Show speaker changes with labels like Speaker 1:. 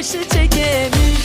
Speaker 1: başı çekemiş